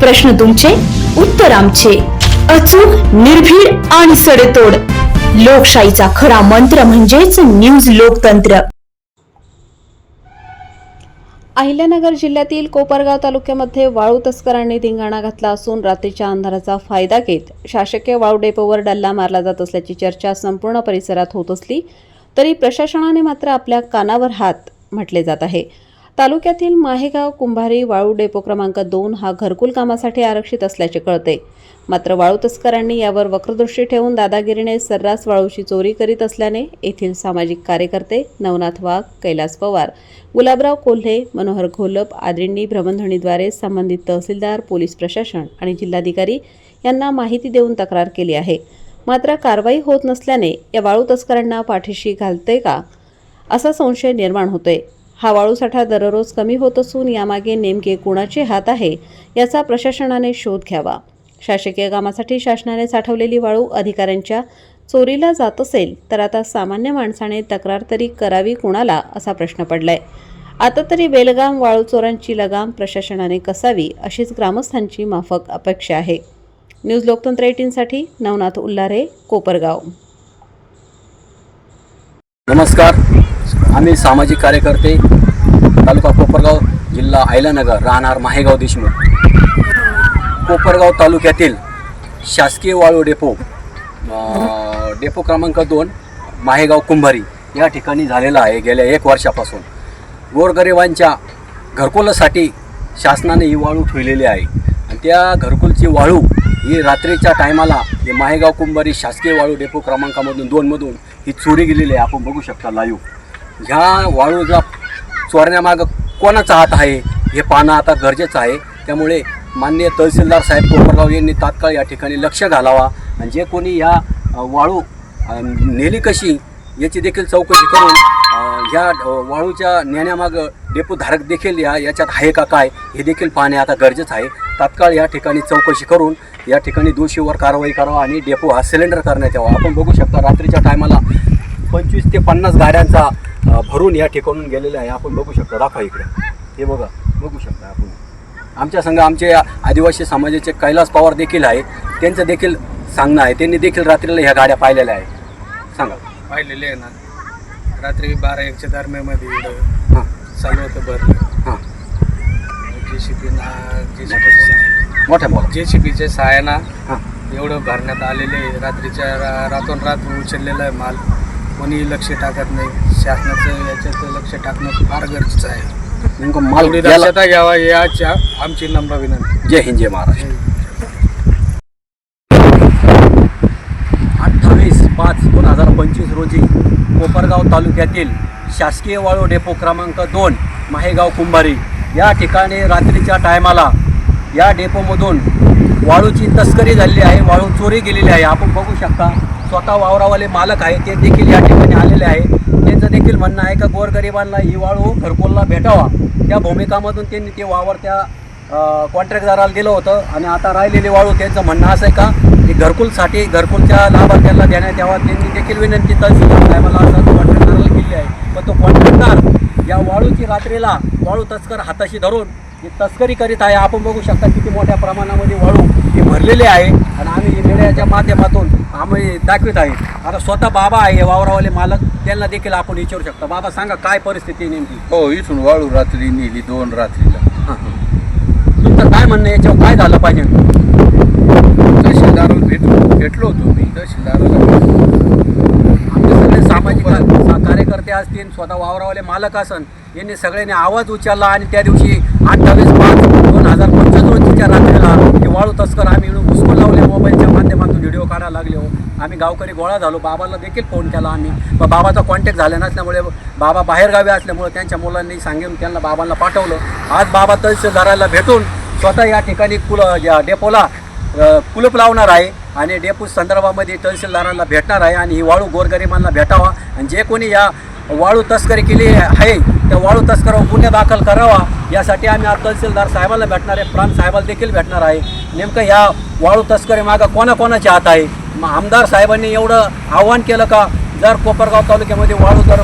प्रश्न तुमचे उत्तर आमचे. अचूक निर्भीड आणि सडेतोड. लोकशाहीचा खरा मंत्र म्हणजेच न्यूज लोकतंत्र. अहिल्यानगर जिल्ह्यातील कोपरगाव तालुक्यामध्ये वाळू तस्करांनी धिंगाणा घातला असून रात्रीच्या अंधाराचा फायदा घेत शासकीय वाळू डेपोवर डल्ला मारला जात असल्याची चर्चा संपूर्ण परिसरात होत असली तरी प्रशासनाने मात्र आपल्या कानावर हात म्हटले जात आहे. तालुक्यातील माहेगाव कुंभारी वाळू डेपो क्रमांक दोन हा घरकुल कामासाठी आरक्षित असल्याचे कळते. मात्र वाळू तस्करांनी यावर वक्रदृष्टी ठेवून दादागिरीने सर्रास वाळूची चोरी करीत असल्याने येथील सामाजिक कार्यकर्ते नवनाथ वाघ कैलास पवार गुलाबराव कोल्हे मनोहर घोलप आदींनी भ्रमणध्वनीद्वारे संबंधित तहसीलदार पोलीस प्रशासन आणि जिल्हाधिकारी यांना माहिती देऊन तक्रार केली आहे. मात्र कारवाई होत नसल्याने या वाळू तस्करांना पाठीशी घालते का असा संशय निर्माण होतोय. हा वाळूसाठा दररोज कमी होत असून यामागे नेमके कुणाचे हात आहे याचा प्रशासनाने शोध घ्यावा. शासकीय कामासाठी शासनाने साठवलेली वाळू अधिकाऱ्यांच्या चोरीला जात असेल तर आता सामान्य माणसाने तक्रार तरी करावी कुणाला असा प्रश्न पडलाय. आता तरी बेलगाम वाळू चोरांची लगाम प्रशासनाने कसावी अशीच ग्रामस्थांची माफक अपेक्षा आहे. न्यूज लोकतंत्र एटीनसाठी नवनाथ उल्लारे कोपरगाव. नमस्कार. आम्ही सामाजिक कार्यकर्ते तालुका कोपरगाव जिल्हा आयलानगर राहणार माहेगाव देशमुख. कोपरगाव तालुक्यातील शासकीय वाळू डेपो डेपो क्रमांक दोन माहेगाव कुंभारी या ठिकाणी झालेला आहे गेल्या एक वर्षापासून. गोरगरिबांच्या घरकुलासाठी शासनाने ही वाळू ठेवलेली आहे. आणि त्या घरकुलची वाळू ही रात्रीच्या टायमाला हे माहेगाव कुंभारी शासकीय वाळू डेपो क्रमांकामधून दोनमधून ही चोरी गेलेली आहे. आपण बघू शकता लाईव्ह ह्या वाळूला चोरण्यामागं कोणाचा हात आहे? हे पाहणं आता गरजेचं आहे. त्यामुळे माननीय तहसीलदार साहेब कोपरगाव यांनी तात्काळ या ठिकाणी लक्ष घालावा. आणि जे कोणी या वाळू नेली कशी याची देखील चौकशी करून या वाळूच्या नेण्यामागं डेपोधारक देखील या याच्यात आहे का काय हे देखील पाहणे आता गरजेचं आहे. तात्काळ या ठिकाणी चौकशी करून या ठिकाणी दोषीवर कारवाई करावा आणि डेपो हा सिलेंडर करण्यात यावा. आपण बघू शकता रात्रीच्या टायमाला पंचवीस ते पन्नास गाड्यांचा भरून या ठिकाणून गेलेला आहे. आपण बघू शकता. दाखवा इकडे. हे बघा. बघू शकता आपण. आमच्या संघ आमचे आदिवासी समाजाचे कैलास पवार देखील आहे. त्यांचं देखील सांगणं आहे. त्यांनी देखील रात्रीला ह्या गाड्या पाहिलेल्या आहे सांगा. पाहिलेले आहे ना. रात्री बारा एकच्या दरम्यानमध्ये हां. चालू होतं भरलं. हां. जे सी पी ना जे सी पीच्या मोठ्या बोला जे सी पीच्या सहाय्यानं हां. एवढं भरण्यात आलेले रात्रीच्या रातोनरात उचललेला आहे माल. कोणी लक्ष टाकत नाही. शासनाचं याच्यात लक्ष टाकणं फार गरजेचं आहे. नेमकं माल दक्षता घ्यावा याची आमची नम्र विनंती. जय हिंद जय महाराष्ट्र. अठ्ठावीस पाच दोन हजार पंचवीस रोजी कोपरगाव तालुक्यातील शासकीय वाळू डेपो क्रमांक दोन माहेगाव कुंभारी. या ठिकाणी रात्रीच्या टायमाला या डेपोमधून वाळूची तस्करी झालेली आहे वाळू चोरी गेलेली आहे. आपण बघू शकता स्वतः वावरावाले मालक आहे ते देखील या ठिकाणी आलेले आहे. त्यांचं देखील म्हणणं आहे का गोरगरिबांना ही वाळू घरकुलला भेटावा. त्या भूमिकामधून त्यांनी ते वावर त्या कॉन्ट्रॅक्टदाराला दिलं होतं आणि आता राहिलेली वाळू त्यांचं म्हणणं असं आहे का की घरकुलसाठी घरकुलच्या लाभार्थ्यांना देण्यात यावा. त्यांनी देखील विनंती तहसीलदार साहेबाला असं कॉन्ट्रॅक्टदाराला केली आहे. पण तो कॉन्ट्रॅक्टदार या वाळूची रात्रीला वाळू तस्कर हाताशी धरून ही तस्करी करीत आहे. आपण बघू शकता किती मोठ्या प्रमाणामध्ये वाळू ही भरलेली आहे. आणि आम्ही मीडियाच्या माध्यमातून आम्ही दाखवित आहे. आता स्वतः बाबा आहे वावरावाले मालक त्यांना देखील आपण विचारू शकता. बाबा सांगा काय परिस्थिती आहे नेमकी? हो इथून वाळू रात्री नेली दोन रात्रीला. तुमचं काय म्हणणं याच्यावर काय झालं पाहिजे? तहसीलदाराला भेटलो भेटलो होतो मी. तहसीलदाराला भेटलो. आमचे सगळे सामाजिक कार्यकर्ते असतील स्वतः वावरावाले मालक असन यांनी सगळ्यांनी आवाज उचलला आणि त्या दिवशी अठ्ठावीस पाच दोन हजार पंचवीस रोजीच्या रात्रीला हे वाळू तस्कर आम्ही इकडून घुसकून लावले मोबाईलच्या माध्यमातून व्हिडिओ काढायला लागले हो आम्ही गावकरी गोळा झालो. बाबाला देखील फोन केला आम्ही. पण बाबाचा कॉन्टॅक्ट झाला नसल्यामुळे बाबा बाहेरगावी असल्यामुळे त्यांच्या मुलांनी सांगून त्यांना बाबांना पाठवलं. आज बाबा तहसीलदाराला भेटून स्वतः या ठिकाणी कुल डेपोला कुलप कुलूप लावणार आहे आणि डेपू संदर्भामध्ये तहसीलदारांना भेटणार आहे आणि ही वाळू गोरगरिबांना भेटावा. आणि जे कोणी या वाळू तस्करी केली आहे त्या वाळू तस्करावर गुन्हे दाखल करावा यासाठी आम्ही आज तहसीलदार साहेबांना भेटणार आहे. प्रांत साहेबाला देखील भेटणार आहे. नेमकं ह्या वाळू तस्करी मागं कोणाकोणाचे हात आहे? आमदार साहेबांनी एवढं आव्हान केलं का जर कोपरगाव तालुक्यामध्ये वाळू जर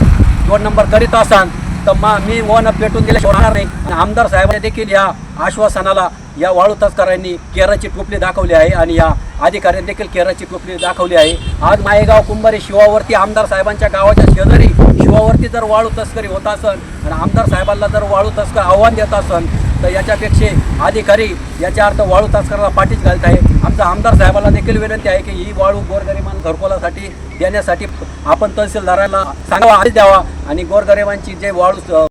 दोन नंबर करीत असाल तर मा मी वन पेटून दिले होणार नाही. आणि आमदार साहेबांनी देखील या आश्वासनाला या वाळू तस्करांनी केराची टोपली दाखवली आहे आणि या अधिकाऱ्यांनी देखील केराची टोपली दाखवली आहे. आज मायेगाव कुंभारे शिवावरती आमदार साहेबांच्या गावाच्या शेजारी शिवावरती जर वाळू तस्करी होत असन आणि आमदार साहेबांना जर वाळू तस्कर आव्हान देत असन तर याच्यापेक्षा अधिकारी याच्या अर्थ वाळू तस्कराला पाठीच घालत आहे. आमचा आमदार साहेबाला देखील विनंती आहे की ही वाळू गोरगरिबां घरकोलासाठी देण्यासाठी आपण तहसीलदाराला सांगावा आदेश द्यावा आणि गोरगरिबांची जे वाळू